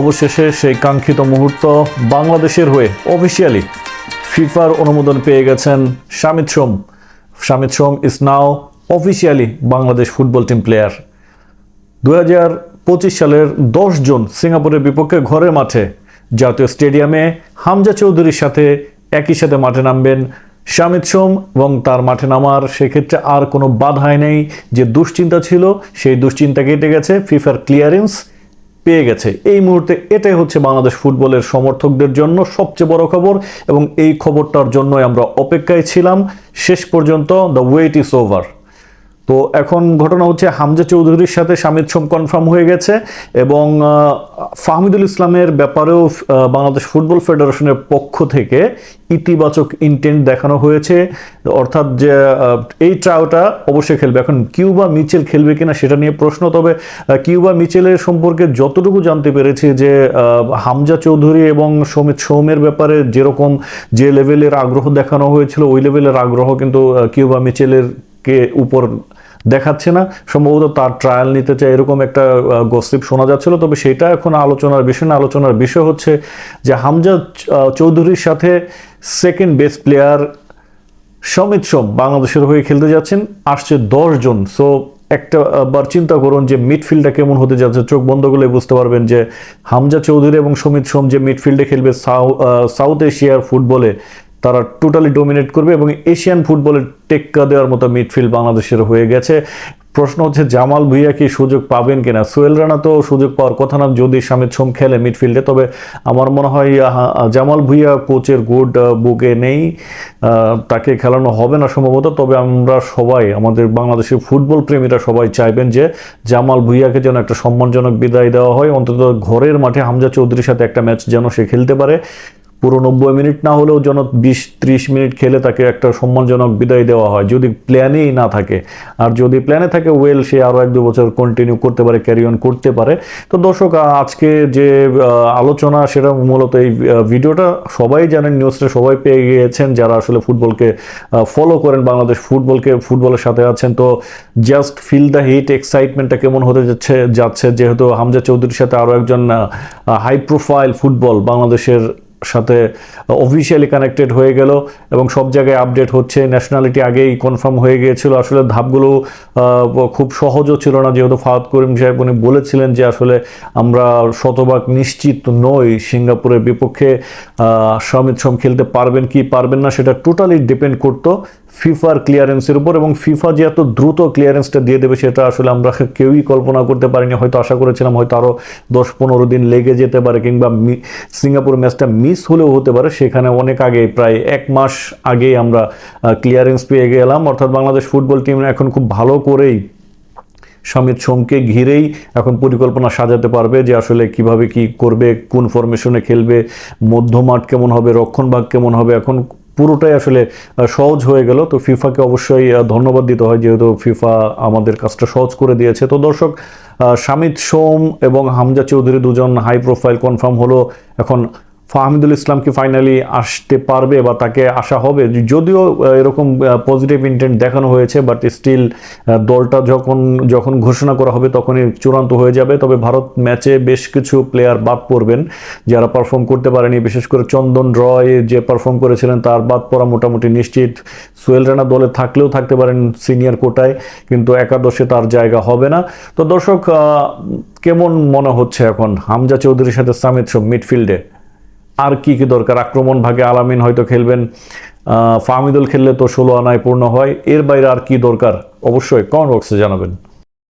অবশেষে সেই কাঙ্ক্ষিত মুহূর্ত বাংলাদেশের হয়ে অফিসিয়ালি ফিফার অনুমোদন পেয়ে গেছেন Shamit Som. Shamit Som is now officially Bangladesh football team player দু হাজার পঁচিশ সালের দশ জুন সিঙ্গাপুরের বিপক্ষে ঘরের মাঠে জাতীয় স্টেডিয়ামে হামজা চৌধুরীর সাথে একই সাথে মাঠে নামবেন শামিত সোম এবং তার মাঠে নামার সেক্ষেত্রে আর কোনো বাধাই নেই। যে দুশ্চিন্তা ছিল সেই দুশ্চিন্তা কেটে গেছে ফিফার ক্লিয়ারেন্স পেয়ে গেছে। এই মুহূর্তে এটাই হচ্ছে বাংলাদেশ ফুটবলের সমর্থকদের জন্য সবচেয়ে বড় খবর এবং এই খবরটার জন্যই আমরা অপেক্ষায় ছিলাম। শেষ পর্যন্ত দ্য ওয়েট ইজ ওভার তো এখন ঘটনা হচ্ছে হামজা চৌধুরীর সাথে শামিদ সোম কনফার্ম হয়ে গেছে এবং ফাহমিদুল ইসলামের ব্যাপারেও বাংলাদেশ ফুটবল ফেডারেশনের পক্ষ থেকে ইতিবাচক ইন্টেন্ট দেখানো হয়েছে। অর্থাৎ যে এই ট্রায়োটা অবশ্যই খেলবে। এখন কিউবা মিচেল খেলবে কিনা সেটা নিয়ে প্রশ্ন, তবে কিউবা মিচেলের সম্পর্কে যতটুকু জানতে পেরেছি যে হামজা চৌধুরী এবং সমিত সৌমের ব্যাপারে যেরকম যে লেভেলের আগ্রহ দেখানো হয়েছিল, ওই লেভেলের আগ্রহ কিন্তু কিউবা মিচেলের কে উপর দেখাচ্ছে না। সম্ভবত তার ট্রায়াল নিতে চায় এরকম একটা গসিপ শোনা যাচ্ছিল। তবে সেটা এখন আলোচনার বিষয় আলোচনার বিষয় হচ্ছে যে হামজা চৌধুরীর সাথে second best player Samit Som বাংলাদেশের হয়ে খেলতে যাচ্ছেন। আসছে দশ জন। সো একটা বার চিন্তা করুন যে মিডফিল্ডটা কেমন হতে যাচ্ছে। চোখ বন্ধ করলে বুঝতে পারবেন যে হামজা চৌধুরী এবং সমিত সোম যে মিডফিল্ডে খেলবে সাউ- সাউথ এশিয়ার ফুটবলে তারা টোটালি ডোমিনেট করবে এবং এশিয়ান ফুটবলের টেক্কা দেওয়ার মতো মিডফিল্ড বাংলাদেশের হয়ে গেছে। প্রশ্ন হচ্ছে, জামাল ভুইয়া কি সুযোগ পাবেন কিনা? সোহেল রানা তো সুযোগ পাওয়ার কথা না, যদি সামিদ সোম খেলে মিডফিল্ডে তবে আমার মনে হয় জামাল ভুইয়া কোচের গুড বুকে নেই। তাকে খেলানো হবে না সম্ভবত, তবে আমরা সবাই, আমাদের বাংলাদেশের ফুটবল প্রেমীরা সবাই চাইবেন যে জামাল ভুইয়াকে যেন একটা সম্মানজনক বিদায় দেওয়া হয়। অন্তত ঘরের মাঠে হামজা চৌধুরীর সাথে একটা ম্যাচ যেন সে খেলতে পারে। পুরো নব্বই মিনিট না হলেও যেন বিশ ত্রিশ মিনিট খেলে তাকে একটা সম্মানজনক বিদায় দেওয়া হয়। যদি প্ল্যানেই না থাকে, আর যদি প্ল্যানে থাকে, ওয়েল, সে আরও এক দু বছর কন্টিনিউ করতে পারে ক্যারি অন করতে পারে। তো দর্শক আজকে যে আলোচনা, সেটা মূলত এই ভিডিওটা সবাই জানেন, নিউজটা সবাই পেয়ে গিয়েছেন, যারা আসলে ফুটবলকে ফলো করেন, বাংলাদেশ ফুটবলকে, ফুটবলের সাথে আছেন। তো জাস্ট ফিল দ্য হিট এক্সাইটমেন্টটা কেমন হতে যাচ্ছে যাচ্ছে, যেহেতু হামজা চৌধুরীর সাথে আরও একজন হাই প্রোফাইল ফুটবল বাংলাদেশের সাথে অফিসিয়ালি কানেক্টেড হয়ে গেল এবং সব জায়গায় আপডেট হচ্ছে। ন্যাশনালিটি আগেই কনফার্ম হয়ে গিয়েছিল। আসলে ধাপগুলো খুব সহজও ছিল না। যেহেতু ফাহাদ করিম সাহেব উনি বলেছিলেন যে আসলে আমরা শতভাগ নিশ্চিত নই সিঙ্গাপুরের বিপক্ষে সমিত সম খেলতে পারবেন কি পারবেন না, সেটা টোটালি ডিপেন্ড করতো। ফিফার ক্লিয়ারেন্সের উপর এবং ফিফা যে এত দ্রুত ক্লিয়ারেন্সটা দিয়ে দেবে সেটা আসলে আমরা কেউই কল্পনা করতে পারিনি। হয়তো আশা করেছিলাম হয়তো আরও দশ পনেরো দিন লেগে যেতে পারে কিংবা সিঙ্গাপুর ম্যাচটা মিস হলেও হতে পারে। সেখানে অনেক আগে, প্রায় এক মাস আগেই আমরা ক্লিয়ারেন্স পেয়ে গেলাম। অর্থাৎ বাংলাদেশ ফুটবল টিম এখন খুব ভালো করেই সমিত সোমকে ঘিরেই এখন পরিকল্পনা সাজাতে পারবে যে আসলে কীভাবে কি করবে, কোন ফরমেশনে খেলবে, মধ্যমাঠ কেমন হবে, রক্ষণভাগ কেমন হবে। এখন পুরোটাই আসলে সহজ হয়ে গেল। তো ফিফাকে অবশ্যই ধন্যবাদ দিতে হয়, যেহেতু ফিফা আমাদের কাজটা সহজ করে দিয়েছে। তো দর্শক শামিত সোম এবং হামজা চৌধুরী দুজন হাই প্রোফাইল কনফার্ম হলো। এখন ফাহমিদুল ইসলাম কি ফাইনালি আসতে পারবে বা তাকে আসা হবে। যদিও এরকম পজিটিভ ইন্টেন্ট দেখানো হয়েছে বাট স্টিল দলটা যখন যখন ঘোষণা করা হবে তখনই চূড়ান্ত হয়ে যাবে। তবে ভারত ম্যাচে বেশ কিছু প্লেয়ার বাদ পড়বেন, যারা পারফর্ম করতে পারেনি। বিশেষ করে চন্দন রয় যে পারফর্ম করেছিলেন, তার বাদ পড়া মোটামুটি নিশ্চিত। সোহেল রানা দলে থাকলেও থাকতে পারেন সিনিয়র কোটায়, কিন্তু একাদশে তার জায়গা হবে না। তো দর্শক কেমন মনে হচ্ছে এখন? হামজা চৌধুরীর সাথে সামিত সোম মিডফিল্ডে আর কি কি দরকার? আক্রমণ ভাগে আলামিন হয়তো খেলবেন। ফাহমিদুল খেললে তো ষোলো আনায় পূর্ণ হয়। এর বাইরে আর কি দরকার? অবশ্যই কমেন্ট বক্সে জানাবেন।